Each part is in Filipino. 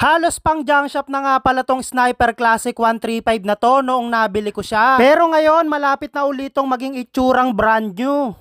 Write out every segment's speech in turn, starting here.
Halos pang junk shop na nga pala tong Sniper Classic 135 na to noong nabili ko siya. Pero ngayon, malapit na ulitong maging itsurang brand new.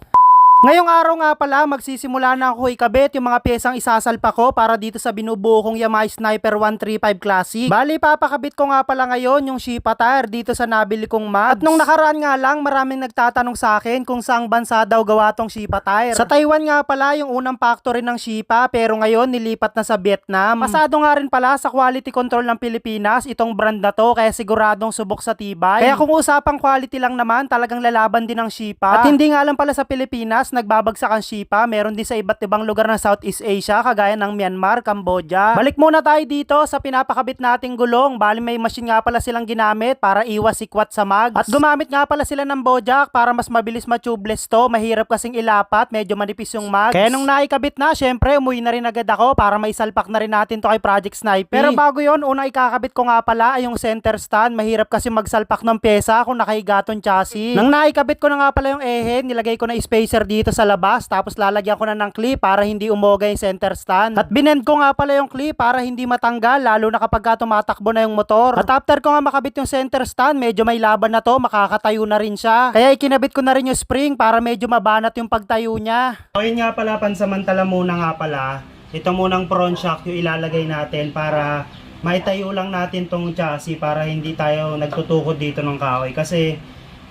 Ngayong araw nga pala, magsisimula na ako ikabit yung mga pyesang isasalpa ko para dito sa binubuo kong Yamaha Sniper 135 Classic. Bali, papakabit ko nga pala ngayon yung Shipa tire dito sa nabili kong mags. At nung nakaraan nga lang, maraming nagtatanong sa akin kung saang bansa daw gawa tong Shipa tire. Sa Taiwan nga pala yung unang factory ng Shipa pero ngayon nilipat na sa Vietnam. Pasado nga rin pala sa quality control ng Pilipinas itong brand na to kaya siguradong subok sa tibay. Kaya kung usapang quality lang naman, talagang lalaban din ng Shipa. At hindi nga lang pala sa Pilipinas, nagbabagsak ang Shipa. Meron din sa iba't ibang lugar ng Southeast Asia, kagaya ng Myanmar, Cambodia. Balik muna tayo dito sa pinapakabit nating gulong. Bali may machine nga pala silang ginamit para iwas sikwat sa mags. At gumamit nga pala sila ng Bojack para mas mabilis ma-tubeless to. Mahirap kasing ilapat, medyo manipis yung mags. Kaya nung naikabit na, syempre umuwi na rin agad ako para maisalpak na rin natin to kay Project Sniper. Pero bago yon unang ikakabit ko nga pala ay yung center stand. Mahirap kasi magsalpak ng pyesa kung nakahiga tong chassis. Nang naikabit ko na nga pala yung ehe, nilagay ko na spacer dito sa labas tapos lalagyan ko na ng clip para hindi umoga yung center stand. At binend ko nga pala yung clip para hindi matanggal lalo na kapag ka tumatakbo na yung motor. At after ko nga makabit yung center stand, medyo may laban na to, makakatayo na rin siya. Kaya ikinabit ko na rin yung spring para medyo mabanat yung pagtayo niya. O yun nga pala, pansamantala muna nga pala, ito munang front shock yung ilalagay natin para maitayo lang natin tong chassis para hindi tayo nagtutukod dito ng kahoy. Kasi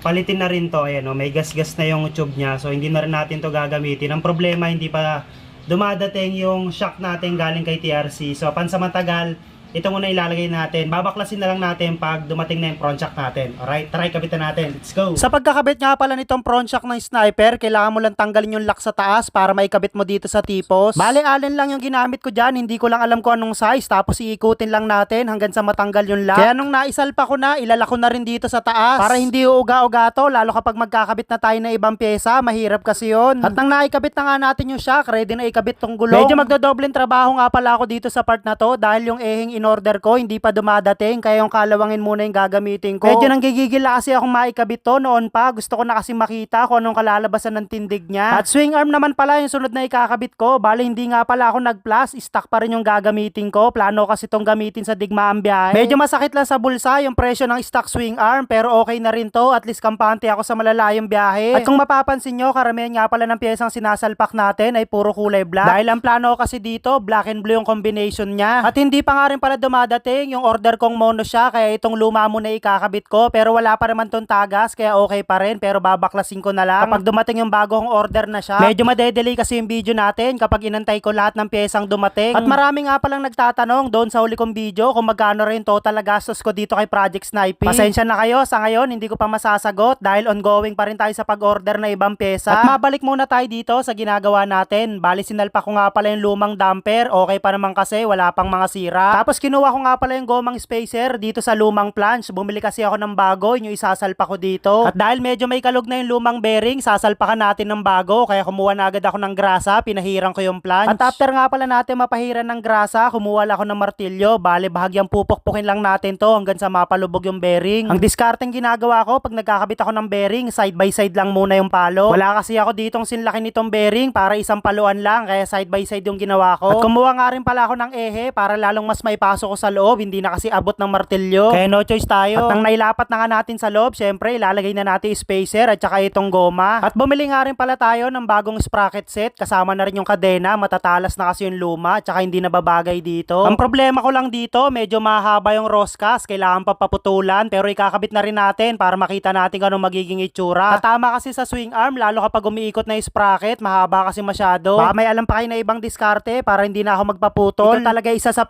palitin na rin to, ayan o, may gas-gas na yung tube niya. So hindi na rin natin to gagamitin. Ang problema, hindi pa dumadating yung shock natin galing kay TRC. So pansamantagal, ito muna ilalagay natin. Babaklasin na lang natin pag dumating na yung front shock natin. Alright, try kabitan natin. Let's go! Sa pagkakabit nga pala nitong front shock ng sniper, kailangan mo lang tanggalin yung lock sa taas para maikabit mo dito sa tipos. Bale, allen lang yung ginamit ko dyan. Hindi ko lang alam kung anong size. Tapos iikutin lang natin hanggang sa matanggal yung lock. Kaya nung naisalpa ko na, ilalak ko na rin dito sa taas. Para hindi uuga-uga to, lalo kapag magkakabit na tayo ng ibang pyesa, mahirap kasi yun. At nang naikabit na nga natin yung shock, ready na ikabit tong gulong. Medyo magdodobleng trabaho nga pala ako dito sa part na to dahil yung ehing in-order ko hindi pa dumadating kaya yung kalawangin muna yung gagamitin ko. Medyo nanggigigil na kasi akong maikabit to noon pa. Gusto ko na kasi makita kung anong kalalabasan ng tindig niya. At swing arm naman pala yung sunod na ikakabit ko. Bali hindi nga pala ako nag-plus. Stock pa rin yung gagamitin ko. Plano kasi tong gamitin sa digmaang biyahe. Medyo masakit lang sa bulsa yung presyo ng stock swing arm pero okay na rin to. At least kampante ako sa malalayong biyahe. At kung mapapansin nyo, karamihan nga pala ng piyesang sinasalpak natin ay puro kulay black. Dahil ang plano kasi dito, black and blue yung combination niya. At hindi pa nga rin pala dumadating yung order kong mono siya kaya itong luma mo na ikakabit ko pero wala pa naman tong tagas kaya okay pa rin pero babaklasin ko na lang kapag dumating yung bago kong order na siya. Medyo madedelay kasi yung video natin kapag inantay ko lahat ng pyesang dumating. At marami nga palang nagtatanong doon sa huli kong video kung magkano rin total na gastos ko dito kay Project Sniper. Pasensya na kayo sa ngayon hindi ko pa masasagot dahil ongoing pa rin tayo sa pag-order na ibang pyesa. At mabalik muna tayo dito sa ginagawa natin. Bali sinalpa ko nga pala yung lumang damper. Okay pa naman kasi wala pang mga sira. Tapos kinuha ko nga pala yung gomang spacer dito sa lumang planch. Bumili kasi ako ng bago, yung isasalpa ko dito. At dahil medyo may kalog na yung lumang bearing, sasalpakan natin ng bago. Kaya kumuha na agad ako ng grasa, pinahiran ko yung planch. At after nga pala natin mapahiran ng grasa, kumuha ako ng martilyo. Bale, bahagyang pupukpukin lang natin to hanggang sa mapalubog yung bearing. Ang diskarteng ginagawa ko pag nagkakabit ako ng bearing, side by side lang muna yung palo. Wala kasi ako ditong sinlaki nitong bearing para isang paluan lang, kaya side by side yung ginawa ko. At kumuha nga rin pala ako ng ehe para lalong mas maipasok ko sa loob, hindi na kasi abot ng martilyo. Kaya no choice tayo. At nang nailapat na nga natin sa loob, syempre ilalagay na natin spacer at saka itong goma. At bumili nga rin pala tayo ng bagong sprocket set, kasama na rin yung kadena, matatalas na kasi yung luma, at saka hindi nababagay dito. Ang problema ko lang dito, medyo mahaba yung roscas, kailangan pa paputulan, pero ikakabit na rin natin para makita natin kung anong magiging itsura. Tatama kasi sa swing arm, lalo kapag umiikot na yung sprocket, mahaba kasi masyado. Baka may alam pa kayo na ibang diskarte para hindi na ako magpaputol. Ito talaga isa sa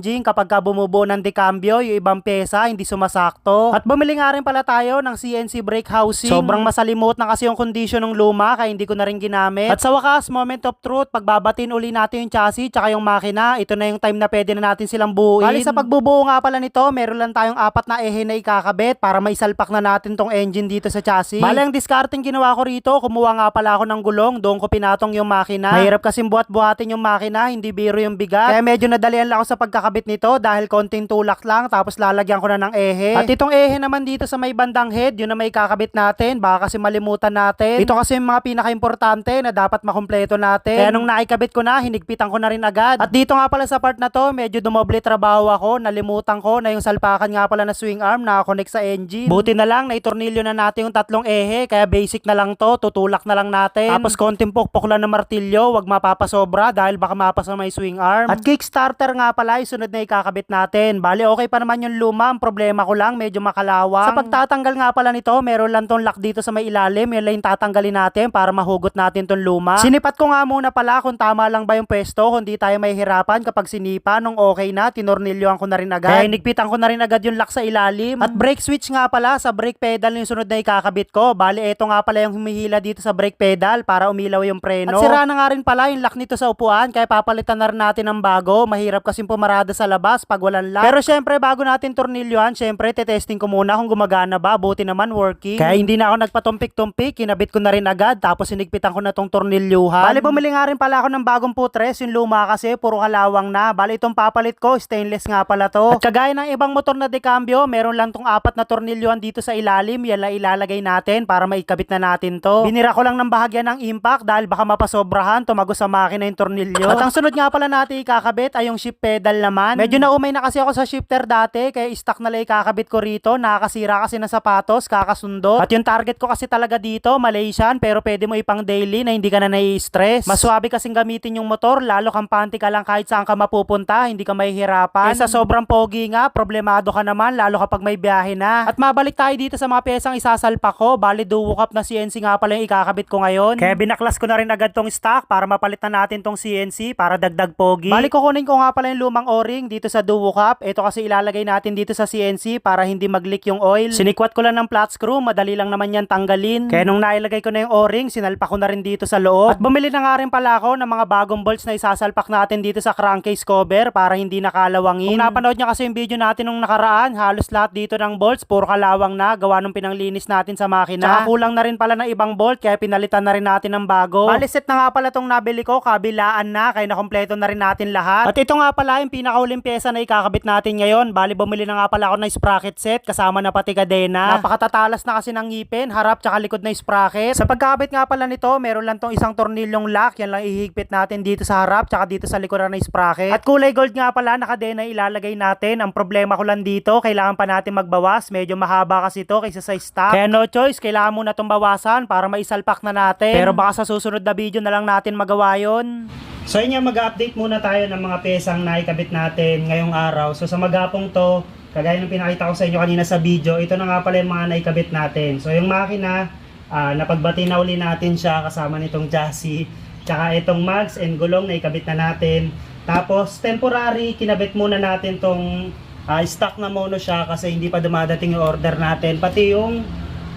pinaka-challenging kapag ka bumubuo ng decambio, yung ibang pesa, hindi sumasakto. At bumili nga rin pala tayo ng CNC brake housing. Sobrang masalimot na kasi yung condition ng luma, kaya hindi ko na rin ginamit. At sa wakas, moment of truth, pagbabatin uli natin yung chassis, tsaka yung makina, ito na yung time na pwede na natin silang buuin. Bali sa pagbubuo nga pala nito, meron lang tayong apat na ehe na ikakabit para maisalpak na natin tong engine dito sa chassis. Bali ang discarding ginawa ko rito, kumuha nga pala ako ng gulong, doon ko pinatong yung makina. Mahirap kasi buhat-buhatin yung makina, hindi biro yung bigat. Kaya medyo nadalian lang ako sa pagkakabit ikakabit nito dahil konting tulak lang tapos lalagyan ko na ng ehe. At itong ehe naman dito sa may bandang head, yun na may ikakabit natin. Baka kasi malimutan natin. Ito kasi yung mga pinaka-importante na dapat makumpleto natin. Kaya nung naikabit ko na, hinigpitan ko na rin agad. At dito nga pala sa part na to, medyo dumoble trabaho ako. Nalimutan ko na yung salpakan nga pala na swing arm nakakonect sa engine. Buti na lang, naitornilyo na natin yung tatlong ehe. Kaya basic na lang to, tutulak na lang natin. Tapos konting pokpok lang ng martilyo, wag mapapasobra dahil baka mapasa may swing arm. At kickstarter nga pala, yung sunod na ikakabit natin. Bali, okay pa naman yung luma. Ang problema ko lang, medyo makalawang. Sa pagtatanggal nga pala nito, meron lang tong lock dito sa may ilalim. Yun lang yung tatanggalin natin para mahugot natin tong luma. Sinipat ko nga muna pala kung tama lang ba yung pwesto, kung di tayo may hirapan kapag sinipa. Nung okay na, tinornilyoan ko na rin agad. Kaya inigpitan ko na rin agad yung lock sa ilalim. At brake switch nga pala, sa brake pedal yung sunod na ikakabit ko. Bali, eto nga pala yung humihila dito sa brake pedal para umilaw yung preno. At sira na nga rin pala yung lock nito sa upuan, kaya papalitan na rin natin ng bago. Mahirap kasing pumarada sa labas pag walang lock. Pero syempre, bago natin tornilyohan, syempre, tetesting ko muna kung gumagana ba. Buti naman working. Kaya hindi na ako nagpatumpik-tumpik, kinabit ko na rin agad, tapos sinigpitan ko na tong tornilyuhan. Bali, bumili nga rin pala ako ng bagong putres, yung luma kasi, puro kalawang na. Bali, itong papalit ko, stainless nga pala to. At kagaya ng ibang motor na decambio, meron lang tong apat na tornilyuhan dito sa ilalim, yan lang ilalagay natin para maikabit na natin to. Binira ko lang ng bahagya ng impact dahil baka mapasobrahan, tumago sa makina yung tornilyo. At ang sunod nga pala natin ikakabit ay yung shift pedal naman. Medyo naumay na kasi ako sa shifter dati, kaya stock na lang ikakabit ko rito. Nakakasira kasi ng sapatos, kakasundot. At yung target ko kasi talaga dito, Malaysian, pero pwede mo ipang daily na hindi ka na nai-stress. Mas swabe kasing gamitin yung motor, lalo kampante ka lang kahit saan ka mapupunta, hindi ka mahihirapan. Kaya sa sobrang pogi nga, problemado ka naman, lalo kapag may biyahe na. At mabalik tayo dito sa mga pyesang isasalpa ko, bali duwo cup na CNC nga pala yung ikakabit ko ngayon. Kaya binaklas ko na rin agad tong stock para mapalitan natin tong CNC para dagdag pogi. Bali kukunin ko nga pala yung lumang o-ring dito sa duwo cup. Ito kasi ilalagay natin dito sa CNC para hindi mag-leak yung oil. Sinikwat ko lang ng flat screw, madali lang naman yan tanggalin. Kaya nung nailagay ko na yung o-ring, sinalpa ko na rin dito sa loob. At bumili na nga rin pala ako ng mga bagong bolts na isasalpak natin dito sa crankcase cover para hindi nakalawangin. Kung napanood niya kasi yung video natin nung nakaraan, halos lahat dito ng bolts, puro kalawang na, gawa nung pinanglinis natin sa makina. Tsaka kulang na rin pala ng ibang bolt, kaya pinalitan na rin natin ng bago. Bali set na nga pala tong nabili ko, kabilaan na, kaya nakompleto na rin natin lahat. At ito nga pala yung pinakauling pyesa na ikakabit natin ngayon. Bali bumili na nga pala ako ng sprocket set, kasama na pati kadena. Napakatatalas na kasi ng ngipin, harap tsaka likod na sprocket. Sa pagkakabit nga pala nito, meron lang tong isang tornilyong lock, yan lang ihigpit natin dito sa harap tsaka dito sa likuran ng sprocket. At kulay gold nga pala, nakadena ilalagay natin. Ang problema ko lang dito, kailangan pa natin magbawas. Medyo mahaba kasi ito kaysa sa stock. Kaya no choice, kailangan muna itong bawasan para maisalpak na natin. Pero baka sa susunod na video na lang natin magawa yon. So yun nga, mag-update muna tayo ng mga pesang naikabit natin ngayong araw. So sa magapong to, kagaya ng pinakita ko sa inyo kanina sa video, ito na nga pala yung mga naikabit natin. So yung makina, ah, napagbati na uli natin siya kasama nitong chassis. Tsaka itong mags and gulong na ikabit na natin. Tapos temporary, kinabit muna natin tong ah, stock na mono siya kasi hindi pa dumadating yung order natin. Pati yung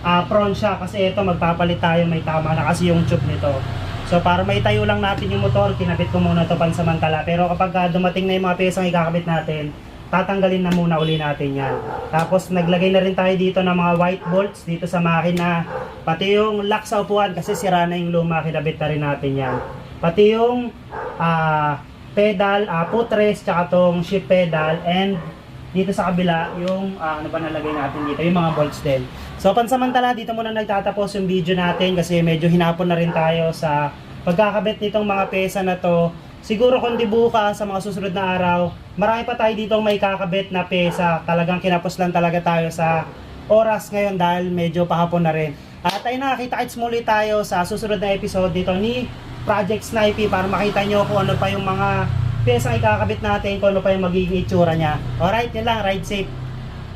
ah, front siya kasi ito magpapalit tayo may tama na kasi yung tube nito. So para may tayo lang natin yung motor, kinabit ko muna to pansamantala. Pero kapag ah, dumating na yung mga pesang ikakabit natin, tatanggalin na muna uli natin yan. Tapos naglagay na rin tayo dito ng mga white bolts dito sa makina. Pati yung lock sa upuan kasi sira na yung luma, kinabit na rin natin yan. Pati yung ah, pedal, uh, putres, tsaka tong shift pedal and dito sa kabila yung ah, ano ba nalagay natin dito, yung mga bolts din. So pansamantala dito muna nagtatapos yung video natin kasi medyo hinapon na rin tayo sa pagkakabit nitong mga pesa na to. Siguro kundi bukas sa mga susunod na araw, marami pa tayo dito may kakabit na pesa. Talagang kinapos lang talaga tayo sa oras ngayon dahil medyo pahapon na rin. At ayun na, kita-kits muli tayo sa susunod na episode dito ni Project Snipey para makita nyo kung ano pa yung mga pyesa ikakabit natin, kung ano pa yung magiging itsura niya. Alright, yun lang, ride safe.